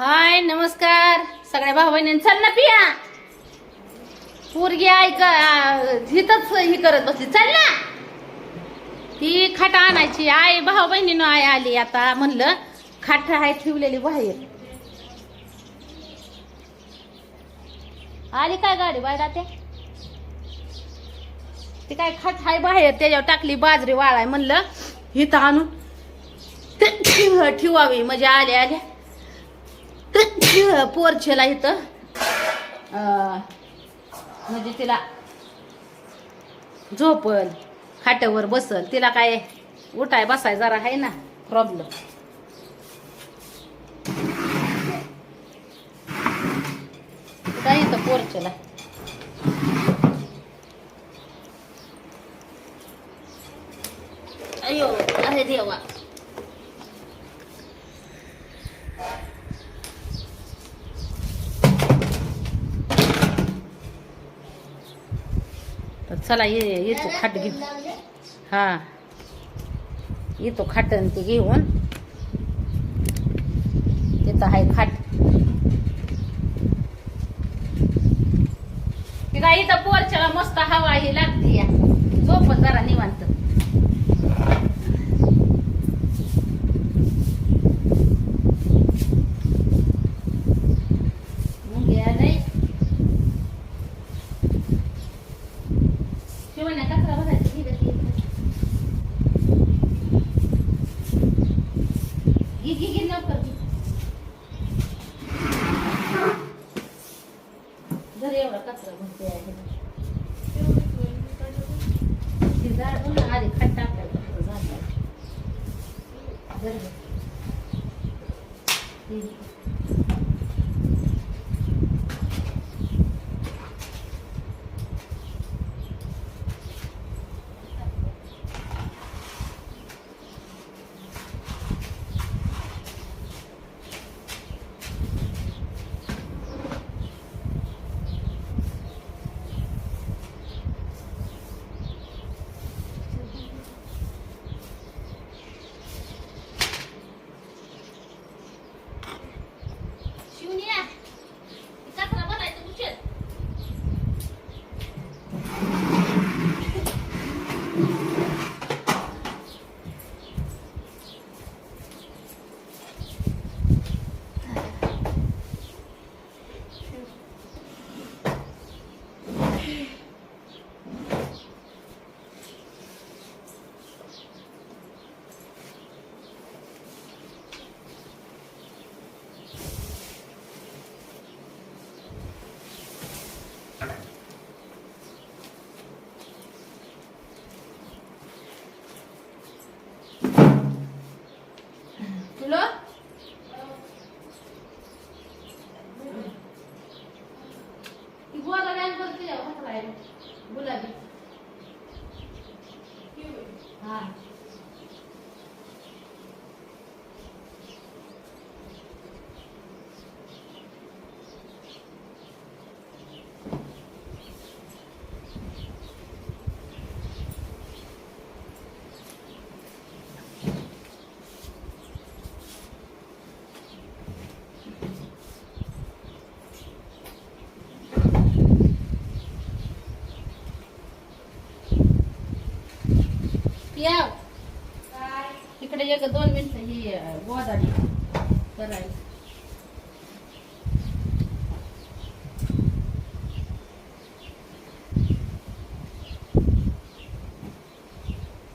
हाय नमस्कार. सगळ्या भाऊ बहिणी चल ना पिया. पोरगी ऐक हिथच ही करत बसली. चल ना. ती खाट आणायची. आई भाऊ बहिणीनं आई आली. आता म्हणलं खाट आहे ठेवलेली बाहेर. आली काय गाडी बाहेर ते ती काय खाट आहे बाहेर. त्याच्यावर टाकली बाजरी वाळाय. म्हणलं हिथं आणून ठेवावी. म्हणजे आले आल्या पोरछेला इथं. म्हणजे तिला झोपल खाट्यावर बसल. तिला काय उठाय बसाय जरा आहे ना प्रॉब्लेम काय इथं पोरछेला अयो अरे देवा तर चला ये येतो खाट घेऊन. हा. येतो खाट आणि ते घेऊन. तिथं आहे खाट. इथं पोरच्याला मस्त हवा ही लागते या झोप जरा निवांत मुंग्या नाही शिवण्या कचरा भरायचा घे गं ते. घे घे घे लवकर घे. जर एवढा कचरा भरते आहे ती झाडून आधी खट टाकायचं फक्त एक दोन मिनिटं ही गोद आली करायला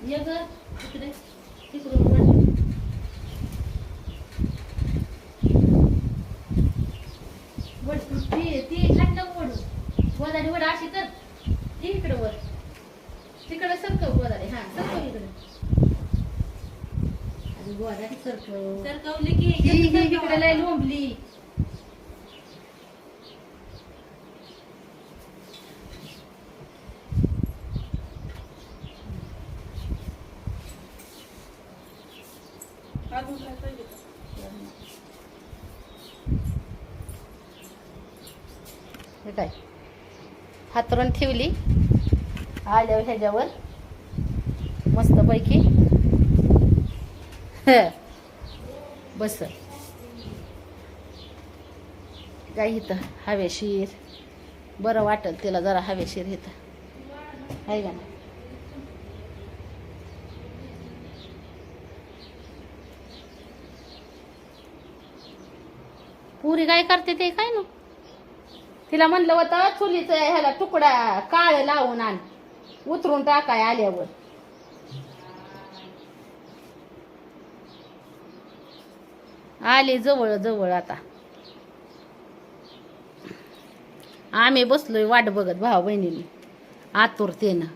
ये ग तिकडे तिकडून वळ. वळ तू ती ती थंड ओढू गोदाडी वड अशी कर ती इकडे वर तिकडे सरकव गोदाडी हा सरकव इकडे आणि गोदाडी सरकव सरकवली की ही ही लय लोंबली. हे काय? हातरून ठेवली. आल्यावर ह्याच्यावर मस्तपैकी. बस. काय इथं? हवेशीर बरं वाटेल तिला जरा हवेशीर इथं. आहे का ना पुरी काय करते ते काय ना? तिला म्हणलं होतं चुलीचं ह्याला तुकडा काळ लावून आण. उतरून टाकाय आल्यावर. आले जवळ जवळ आता. आम्ही बसलोय वाट बघत भाऊ बहिणीने. आतुरतेनं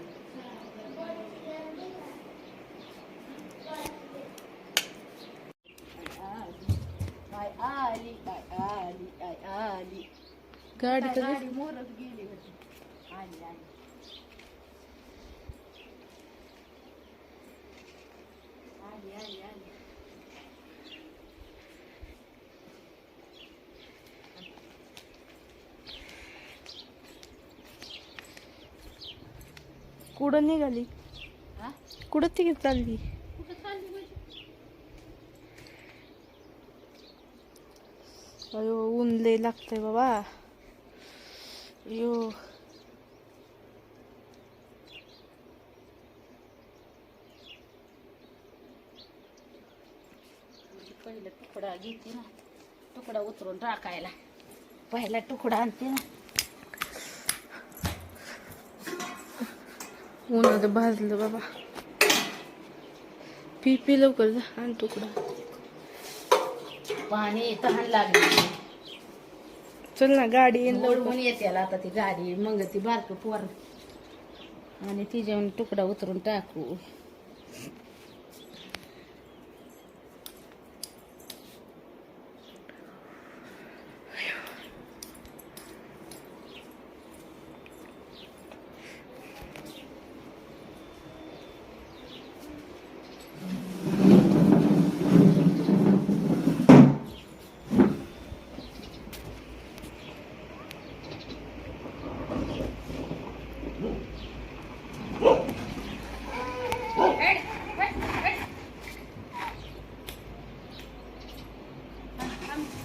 गाडी मोरच गेली होती आली आली आली आली आली कुठं निघाली? कुठं ती चालली? बाई? अयो ऊन लय लागतंय बाबा. अयो. म्हणजे पहिला तुकडा घेते ना. तुकडा उतरून टाकायला पहिला तुकडा आणते ना. उन्हात भाजलं बाबा. पी पी लवकर जा आण तुकडा. पाणी तहान लागली. चल ना गाडी वळवून येते आता ती गाडी. मग ती बारक पोर. आणि ती जेवण तुकडा उतरून टाकू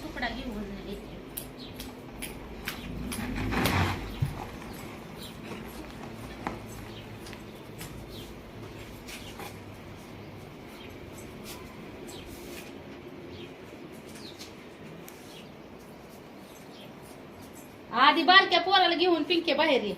तुकडा घेऊन येते आधी बारक्या पोराला घेऊन पिंके बाहेर ये.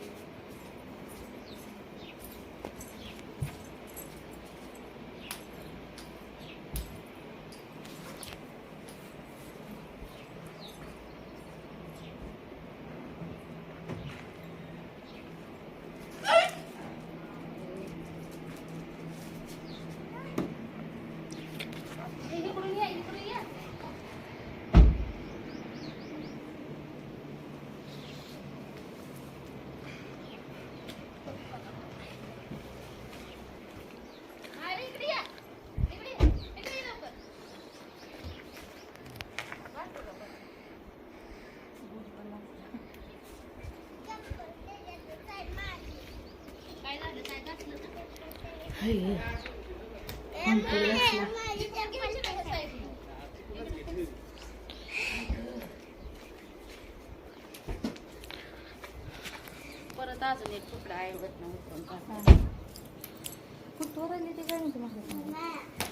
परत अजून एक तुकडा आहे वरनं माहिती मला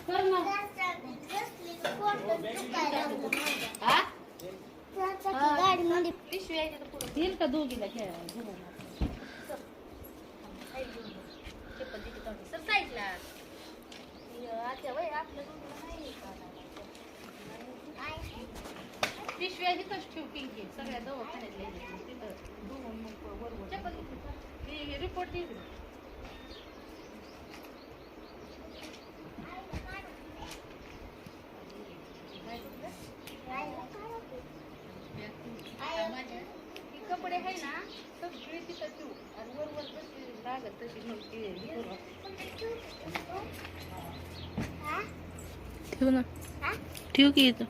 कर हा गाडीमध्ये पिशवी आहे तिथं पुढं. येईल का दोघीला खेळायला घेऊन तिथे. सर साईडला ती, आत्या बाई, आपल्या दोघीला नाही का? पिशवी आहे तिथंच ठेव पिंकी सगळ्या दवाखान्यातल्या आहेत. तिथं धुवून मग बरोबर चप्पल तिथे. ती रिपोर्ट कपडे आहे ना. सगळे तिथं आणि लागत तशी मग. ठेव ना ठेव की इथं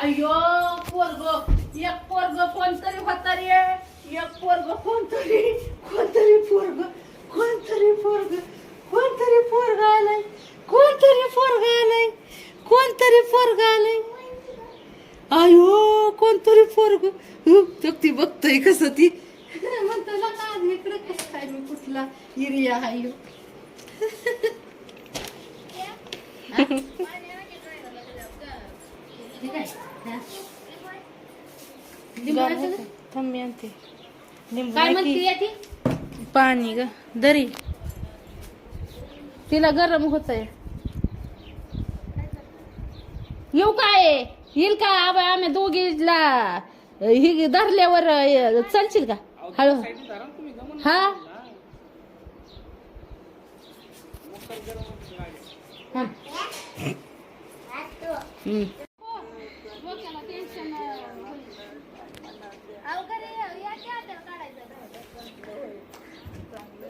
अयो पोरग. एक पोरग कोणतरी होतारी एक पोरग कोणतरी कोणतरी पोरग कोणतरी पोरग कोणतरी पोरग आलाय. कोणतरी पोरग आलाय. कोणतरी पोरग आलाय. आयो कोणतरी पोरग. ती बघतोय कसं ती. म्हणतो ना इकडे कसं काय मी कुठला एरिया ह्यो? ठीक आहे. लिंबू? थांब मी आणते. लिंबू काय नाही म्हणते की ती पाणी ग दरी. तिला गरम होत येऊ काय? येईल का? आबा आम्ही दोघीला. ही धरल्यावर अ, चालशील का? हळू. हा? हा. हम्म.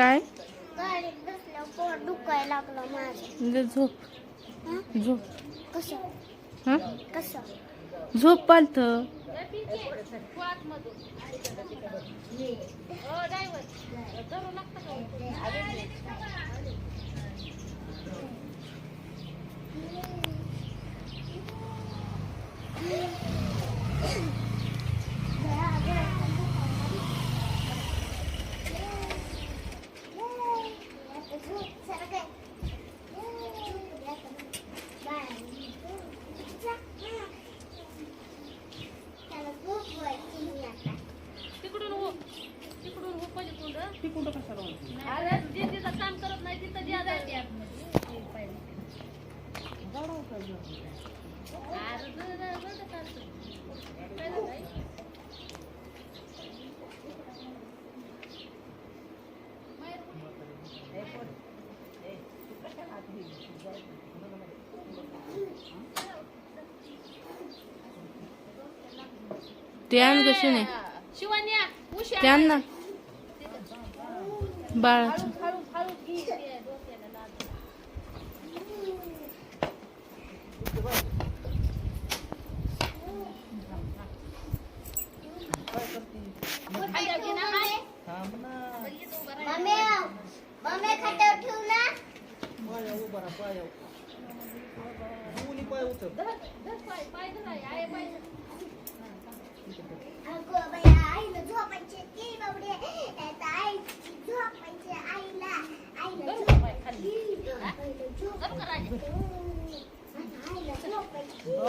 काय? ग झोप? झोप. झोप पालत तिकडून हो तिकडून हो पलीकडून अरे जे तिचं काम करत नाही तिथं जे जाते ते आण कशी नाही. शिवण्या उशी ते आण ना. बाळाचं हळू हळू घे ते डोक्याला लागलं. खायला घे ना, हाय. मम्मी मम्मी खाट्यावर ठेवू ना धर, धर पाय, पाय धर आहे, आहे पाय धर. अगं बाया आईला झोपायचे की बाबडे आता आईची झोपायचे आईला आईला धर पाय खाली. आईला झोप धर का राजा? आता आईला झोपायचे शंभर ग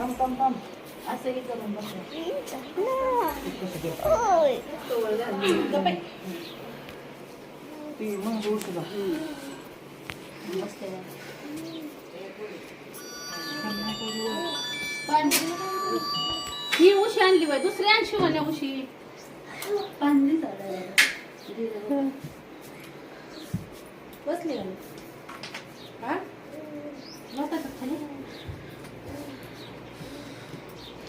थांब थांब थांब असंही करून बघ ओय ती मग उठू का ही उशी आणली बाय दुसरी आण शिवण्या उशी. बसली का हा नव्हता का खाली ऊन कसलं लागते हम्म. कसं आहे? नाही गार पाणी वगैरे. एवढं नाही, एवढं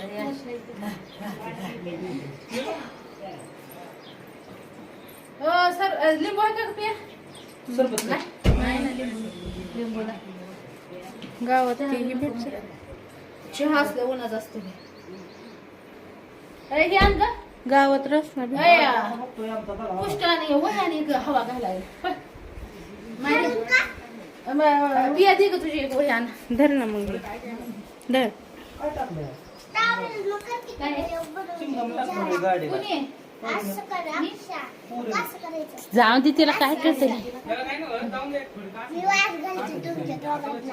नाही असं. हो सर लिंबू आहे का पिया नाही ना लिंबू लिंबू नाही गावात ते ही भेटत चहा असल्या उन्हाच असतो अरे हे आण ग. गावात रस्ता. अय्या, वह्याने ग- हवा घालायला बिया दे ग तुझी एक धर ना मग. धर. काय. कुणी? असं जाऊन दे तिला काय करते?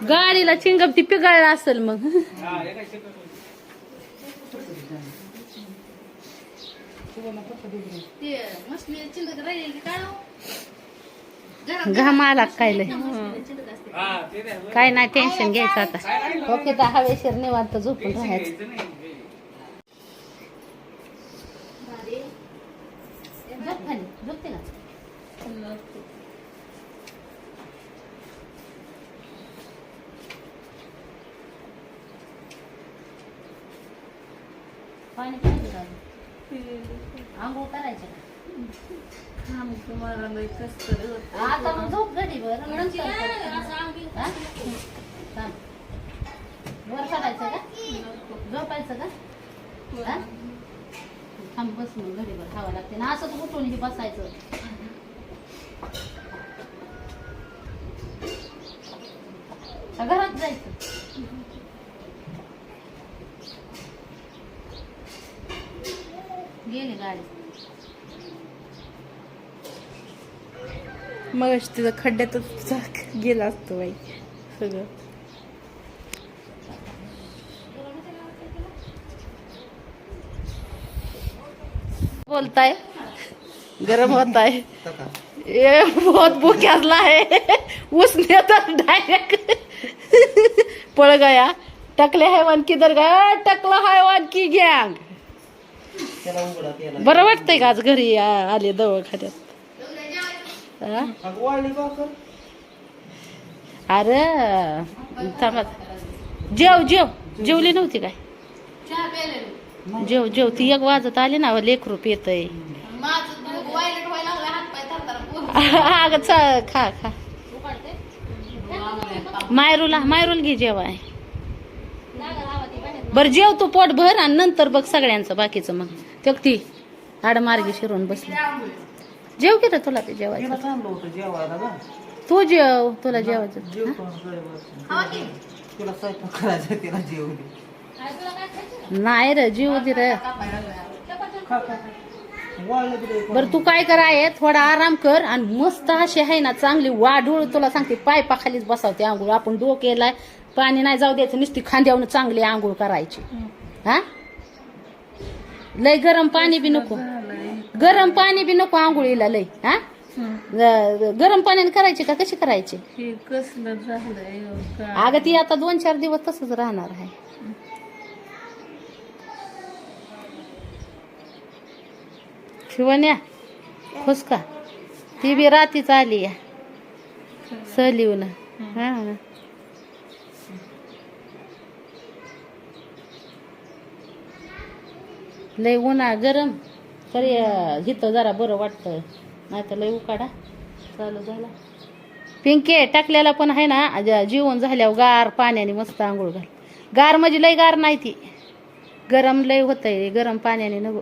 गाडीला चिंगम ती पिघळला असेल मग. घाम आला काय लय काय नाही टेन्शन घ्यायचं आता. ओके तर हवेशीर निवांत झोपून राहायचं. झोप खाली झोपते का पाणी का अजून? आंघोळ करायचं का आता मग झोप घडी बर नंतर करते. हा? थांब. वर चढायचं का झोपायचं का हा? थांब बस मग बरं खावं लागते. ना असंच उठून हे बसायचं. का घरात जायचं. गेली गाडी. मग तिचा खड्ड्यातच गेला असतो बाई सगळं. बोलताय? गरम होत आहे ये बहुत भूख्यातला है उसने तो डायरेक्ट पड़ गया टकले हैवान किधर गया टकला हैवान की गँग त्याला उघडा त्याला. बरं वाटतंय का आज घरी आले दवाखान्यात. अरे थांबा. जेव जेव. जेवली नव्हती काय? जेव जेव ती एक वाजत आली ना लेकरू येत अगं चा- खा खा. मायरूला मायरूल घे जेवाय. बर जेव तू पोट भर आणि नंतर बघ सगळ्यांचं बाकीचं मग. ते ती आडमार्गी शिरून बसली. जेव की रे तुला ते जेवायचं. तू जेव तुला जेवायचं. नाही रे जीव दे बर तू काय कर आहे? थोडा आराम कर आणि मस्त अशी आहे ना चांगली वाढूळ तुला सांगते पायपाखालीच बसावते आंघोळ. आपण डोक्याला पाणी नाही जाऊ द्यायचं नुसती खांद्यावरून चांगली आंघोळ करायची. हा? लय गरम पाणी बी नको. गरम पाणी बी नको आंघोळीला लय. हा? गरम पाण्याने करायची का? कशी करायची? हे अगं ती आता दोन चार दिवस तसंच राहणार आहे. शिवण्या. खुश का? ती बी रातीच आली या. सहलीवन हां. लय उन्हा गरम. तरी हिथं जरा बरं वाटतं. नाही तर लय उकाडा. चालू झाला. पिंके टाकलेला पण आहे ना जेवण झाल्यावर गार पाण्याने मस्त आंघोळ घाल. गार म्हणजे लय गार नाही ती. गरम लय होतंय. गरम पाण्याने नको.